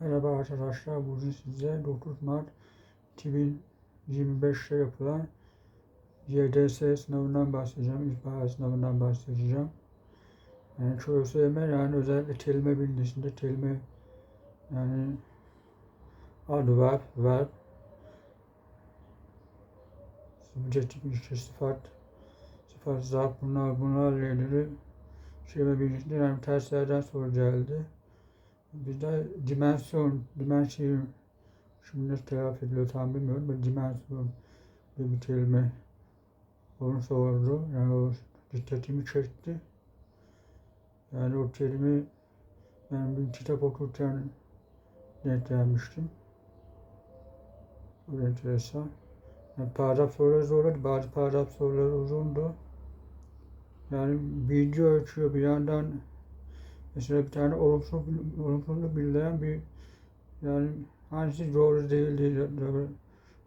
Merhaba arkadaşlar, bugün size 9 Mart 2025'te yapılan YDS sınavından bahsedeceğim, ilkbahar sınavından bahsedeceğim. Yani ÇÖSYM yani özellikle kelime bilgisinde kelime yani adı var, verb, subjektif ilişki, sıfat, sıfat, zarf bunlar, bunlarla ilgili kelime bilgisinde yani terslerden soru geldi. Bir de dimensiyon, dimensiyon, şimdi telaffuz ediliyor tam bilmiyorum. Böyle dimensiyon diye bir kelime onu sordu. Yani o dikkatimi çekti. Yani o kelime ben bir kitap okurken denk gelmiştim. Çok enteresan. Yani paragraf soruları zorladı. Bazı paragraf soruları uzundu. Yani bilgi ölçüyor bir yandan Mesela bir tane olumsuz, olumsuzluk bildiren bir yani hangisi doğru değil değil doğru,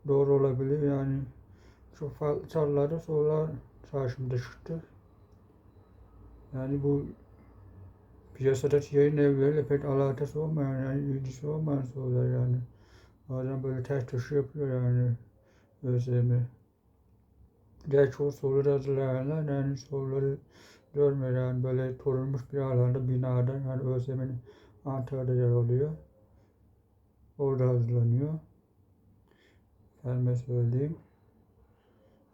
doğru olabilir yani çok farklı çallarda sorular karşımda çıktı. Yani bu piyasadaki yayın evleriyle pek alakası olmayan yani ilgisi olmayan sorular yani. Bazen böyle ters köşe yapıyor yani ÖSYM. Gerçi o soruları hazırlayanlar yani soruları görmüyor yani böyle korunmuş bir alanda binada yani ÖSYM'nin Antalya'da yer alıyor. Orada hazırlanıyor. Efendime söyleyeyim.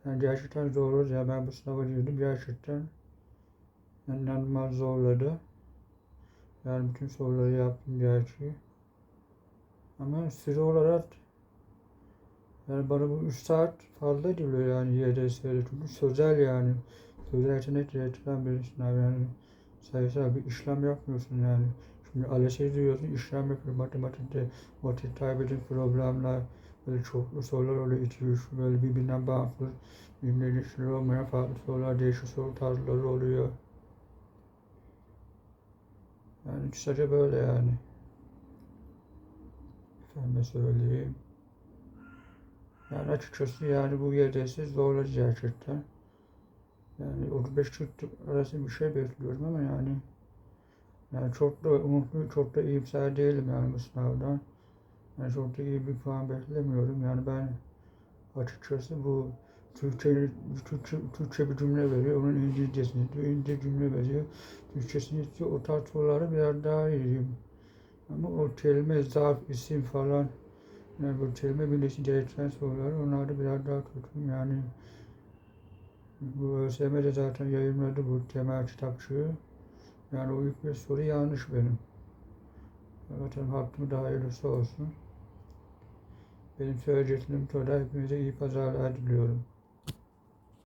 Yani gerçekten zorladı. Ya ben bu sınava girdim gerçekten inanılmaz zorladı. Yani bütün soruları yaptım gerçi. Ama süre olarak yani bana bu 3 saat fazla geliyor yani YDS'de çünkü sözel yani. Sözel yetenek gerektiren bir sınav yani sayısal bir işlem yapmıyorsun yani. Şimdi ALES'i diyorsun işlem yapıyor matematikte vakit kaybedin problemler böyle çoklu sorular oluyor iki üç böyle birbirinden bağımsız birbirine ilişkili olmayan farklı sorular değişik soru tarzları oluyor. Yani kısaca böyle yani. Efendime söyleyeyim. Yani açıkçası yani bu YDS zorladı gerçekten. Yani 35 40 arası bir şey bekliyorum ama yani yani çok da umutlu, çok da iyimser değilim yani bu sınavdan. Yani çok da iyi bir puan beklemiyorum. Yani ben açıkçası bu Türkçe, Türkçe, Türkçe bir cümle veriyor. Onun İngilizcesini. İngilizce cümle veriyor. Türkçesini istiyor. O tarz soruları biraz daha iyiyim. Ama o kelime, zarf, isim falan yani bu kelime birleşim gerektiren soruları onlarda biraz daha kötüyüm. Yani bu ÖSYM de zaten yayınladı bu temel kitapçığı. Yani o ilk bir soru yanlış benim. Zaten hakkımı daha hayırlısı olsun. Benim söyleyeceklerim kadar hepinize iyi pazarlar diliyorum.